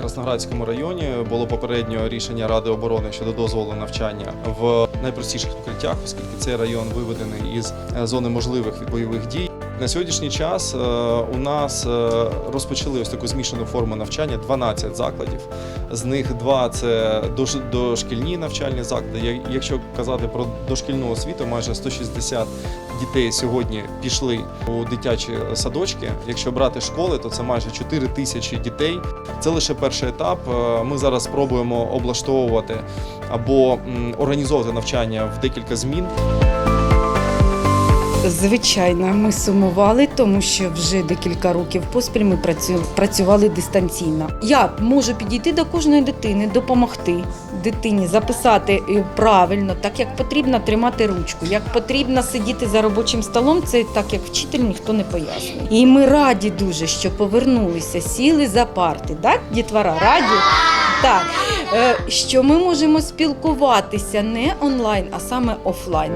Кіровоградському районі було попередньо рішення Ради оборони щодо дозволу навчання в найпростіших укриттях, оскільки цей район виведений із е, зони можливих бойових дій. На сьогоднішній час е, у нас е, розпочали ось таку змішану форму навчання 12 закладів. З них два це дошкільні навчальні заклади. Якщо казати про дошкільну освіту, майже 160 дітей сьогодні пішли у дитячі садочки. Якщо брати школи, то це майже 4 тисячі дітей. Це лише перший етап. Е, Ми зараз спробуємо облаштовувати або організовувати навчання в декілька змін. Звичайно, ми сумували, тому що вже декілька років поспіль ми працю- працювали дистанційно. Я можу підійти до кожної дитини, допомогти дитині записати е, правильно, так як потрібно тримати ручку, як потрібно сидіти за робочим столом. Це так як вчитель ніхто не пояснює. І ми раді дуже, що повернулися, сіли за парти. Так, дітвора, раді? Так, Е, що ми можемо спілкуватися не онлайн, а саме офлайн.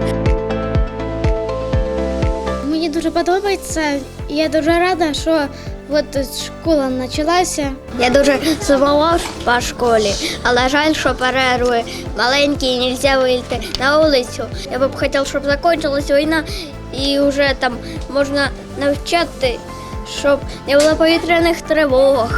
Мені дуже подобається. Я дуже рада, що от школа почалася. Я дуже сумував по школі, але жаль, що перерви маленькі і не можна вийти на вулицю. Я б хотів, щоб закінчилася війна і вже там можна навчати, щоб не було повітряних тривог.